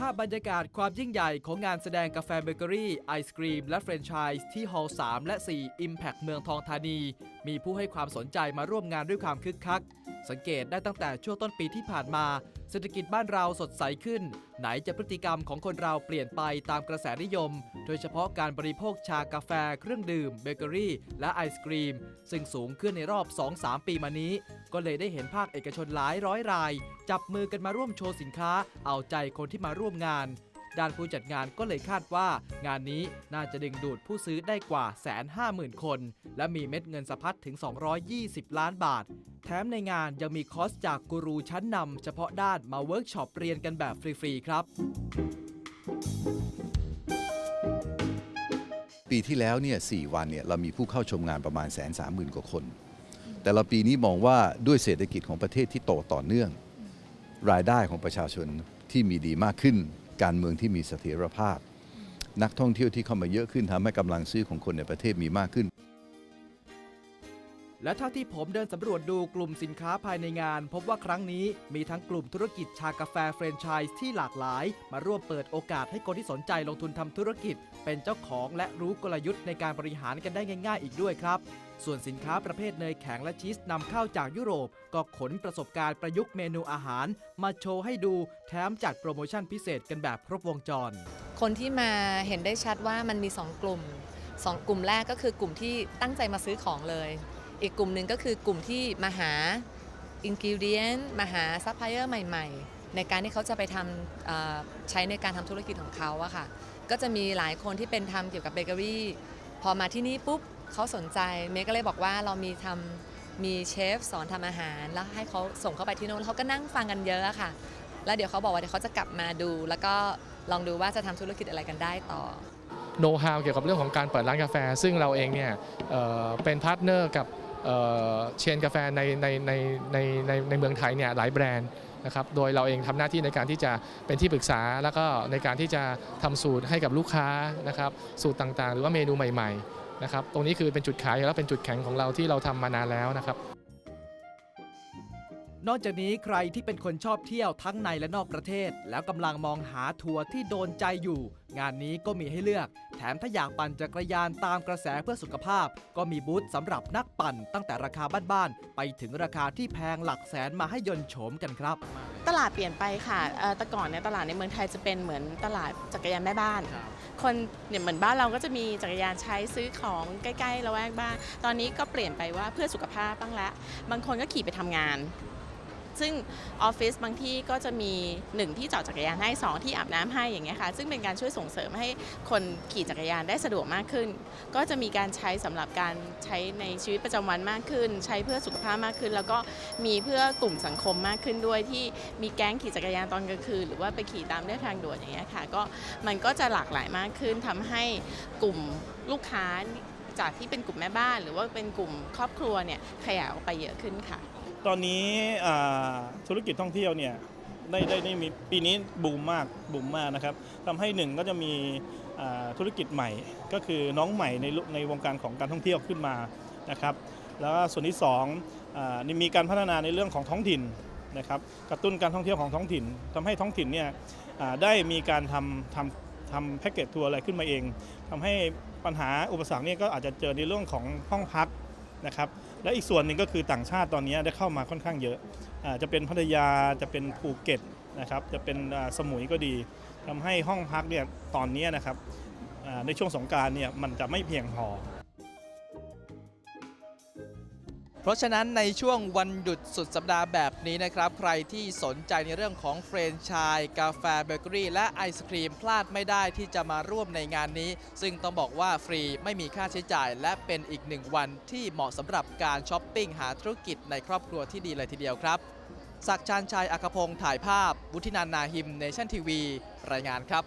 ภาพบรรยากาศความยิ่งใหญ่ของงานแสดงกาแฟเบเกอรี่ ไอศครีม และแฟรนไชส์ที่ฮอลล์3และ 4 Impact เมืองทองธานี มีผู้ให้ความสนใจมาร่วมงานด้วยความคึกคัก สังเกตได้ตั้งแต่ช่วงต้นปีที่ผ่านมา เศรษฐกิจบ้านเราสดใสขึ้น ไหนจะพฤติกรรมของคนเราเปลี่ยนไปตามกระแสนิยม โดยเฉพาะการบริโภคชากาแฟ เครื่องดื่ม เบเกอรี่และไอศครีม ซึ่งสูงขึ้นในรอบ 2-3 ปีมานี้ ก็เลยได้เห็นภาคเอกชนหลายร้อยราย จับมือกันมาร่วมโชว์สินค้า เอาใจคนที่มาร่วมงาน ด้านผู้จัดงานก็เลยคาดว่า งานนี้น่าจะดึงดูดผู้ซื้อได้กว่าแสนห้าหมื่นคน และมีเม็ดเงินสะพัดถึง 220 ล้านบาท แถมในงานยังมีคอร์สจากกูรูชั้นนำเฉพาะด้านมาเวิร์กช็อปเรียนกันแบบฟรี ๆ ครับปีที่แล้วเนี่ยสวันเนี่ยเรามีผู้เข้าชมงานประมาณแสนสามหมื่นกว่าคน แต่ละปีนี้มองว่าด้วยเศรษฐกิจของประเทศที่โตต่อเนื่อง รายได้ของประชาชนที่มีดีมากขึ้น การเมืองที่มีเสถียรภาพ นักท่องเที่ยวที่เข้ามาเยอะขึ้นทำให้กำลังซื้อของคนในประเทศมีมากขึ้น และเท่าที่ผมเดินสำรวจดูกลุ่มสินค้าภายในงาน พบว่าครั้งนี้มีทั้งกลุ่มธุรกิจชากาแฟแฟรนไชส์ที่หลากหลาย มาร่วมเปิดโอกาสให้คนที่สนใจลงทุนทำธุรกิจ เป็นเจ้าของและรู้กลยุทธ์ในการบริหารกันได้ง่าย ๆ อีกด้วยครับ ส่วนสินค้าประเภทเนยแข็งและชีสนำเข้าจากยุโรป ก็ขนประสบการณ์ประยุกต์เมนูอาหาร มาโชว์ให้ดูแถมจัดโปรโมชั่นพิเศษกันแบบครบวงจร คนที่มาเห็นได้ชัดว่ามันมี 2 กลุ่ม 2 กลุ่มแรกก็คือกลุ่มที่ตั้งใจมาซื้อของเลย อีกกลุ่มหนึ่งก็คือกลุ่มที่มาหาอินกิวเดียนมาหาซัพพลายเออร์ใหม่ๆ ในการที่เขาจะไปทำใช้ในการทำธุรกิจของเขาอะค่ะ ก็จะมีหลายคนที่เป็นทำเกี่ยวกับเบเกอรี่พอมาที่นี่ปุ๊บเขาสนใจเมย์ก็เลยบอกว่าเรามีทำมีเชฟสอนทำอาหาร แล้วให้เขาส่งเข้าไปที่โน้นแล้วเขาก็นั่งฟังกันเยอะค่ะ แล้วเดี๋ยวเขาบอกว่าเดี๋ยวเขาจะกลับมาดู แล้วก็ลองดูว่าจะทำธุรกิจอะไรกันได้ต่อโน้ตฮาวเกี่ยวกับเรื่องของการเปิดร้านกาแฟ ซึ่งเราเองเนี่ยเเป็นพาร์ทเนอร์กับ เอ่อเชนกาแฟในในในในในในเมืองไทยเนี่ยหลายแบรนด์นะครับ โดยเราเองทำหน้าที่ในการที่จะเป็นที่ปรึกษา แล้วก็ในการที่จะทำสูตรให้กับลูกค้านะครับ สูตรต่างๆ หรือว่าเมนูใหม่ๆนะครับ ตรงนี้คือเป็นจุดขายและเป็นจุดแข็งของเราที่เราทำมานานแล้วนะครับ นอกจากนี้ใครที่เป็นคนชอบเที่ยวทั้งในและนอกประเทศ แล้วกำลังมองหาทัวร์ที่โดนใจอยู่ งานนี้ก็มีให้เลือก แถมถ้าอยากปั่นจักรยานตามกระแสเพื่อสุขภาพ ก็มีบูธสำหรับนักปั่น ตั้งแต่ราคาบ้านๆไปถึงราคาที่แพงหลักแสนมาให้ยนต์โฉมกันครับ ตลาดเปลี่ยนไปค่ะเอ่อแต่ก่อนเนี่ยตลาดในเมืองไทยจะเป็นเหมือนตลาดจักรยานแม่บ้าน คนเนี่ยเหมือนบ้านเราก็จะมีจักรยานใช้ซื้อของใกล้ๆละแวกบ้าน ตอนนี้ก็เปลี่ยนไปว่าเพื่อสุขภาพบ้างละ บางคนก็ขี่ไปทำงาน ซึ่งออฟฟิศบางที่ก็จะมีหนึ่งที่จอดจักรยานให้สองที่อาบน้ำให้อย่างเงี้ยค่ะซึ่งเป็นการช่วยส่งเสริมให้คนขี่จักรยานได้สะดวกมากขึ้น ก็จะมีการใช้สำหรับการใช้ในชีวิตประจำวันมากขึ้น ใช้เพื่อสุขภาพมากขึ้น แล้วก็มีเพื่อกลุ่มสังคมมากขึ้นด้วยที่มีแก๊งขี่จักรยานตอนกลางคืนหรือว่าไปขี่ตามเรียบทางด่วนอย่างเงี้ยค่ะก็มันก็จะหลากหลายมากขึ้นทำให้กลุ่มลูกค้าจากที่เป็นกลุ่มแม่บ้าน หรือว่าเป็นกลุ่มครอบครัวเนี่ยขยายออกไปเยอะขึ้นค่ะ ตอนนี้ธุรกิจท่องเที่ยวเนี่ยได้ได้ได้มีปีนี้บูมมากบูมมากนะครับทำให้หนึ่งก็จะมีธุรกิจใหม่ ก็คือน้องใหม่ในในวงการของการท่องเที่ยวขึ้นมานะครับ แล้วส่วนที่สองมีการพัฒนาในเรื่องของท้องถิ่นนะครับกระตุ้นการท่องเที่ยวของท้องถิ่นทำให้ท้องถิ่นเนี่ยได้มีการทำทำทำแพ็กเกจทัวร์อะไรขึ้นมาเองทำให้ปัญหาอุปสรรคเนี่ยก็อาจจะเจอในเรื่องของห้องพัก นะครับและอีกส่วนหนึ่งก็คือต่างชาติตอนนี้ได้เข้ามาค่อนข้างเยอะอจะเป็นพัทยาจะเป็นภูเก็ตนะครับจะเป็นสมุยก็ดีทำให้ห้องพักเนี่ยตอนนี้นะครับในช่วงสงการเนี่ยมันจะไม่เพียงพอ เพราะฉะนั้นในช่วงวันหยุดสุดสัปดาห์แบบนี้นะครับ ใครที่สนใจในเรื่องของเฟรนไชส์กาแฟเบเกอรี่ และไอศครีมพลาดไม่ได้ที่จะมาร่วมในงานนี้ ซึ่งต้องบอกว่าฟรีไม่มีค่าใช้จ่าย และเป็นอีกหนึ่งวันที่เหมาะสำหรับการช้อปปิ้งหาธุรกิจในครอบครัวที่ดีเลยทีเดียวครับศักชานชัยอัคพงศ์ถ่ายภาพวุฒินันท์นาหิมเนชั่นทีวี รายงานครับ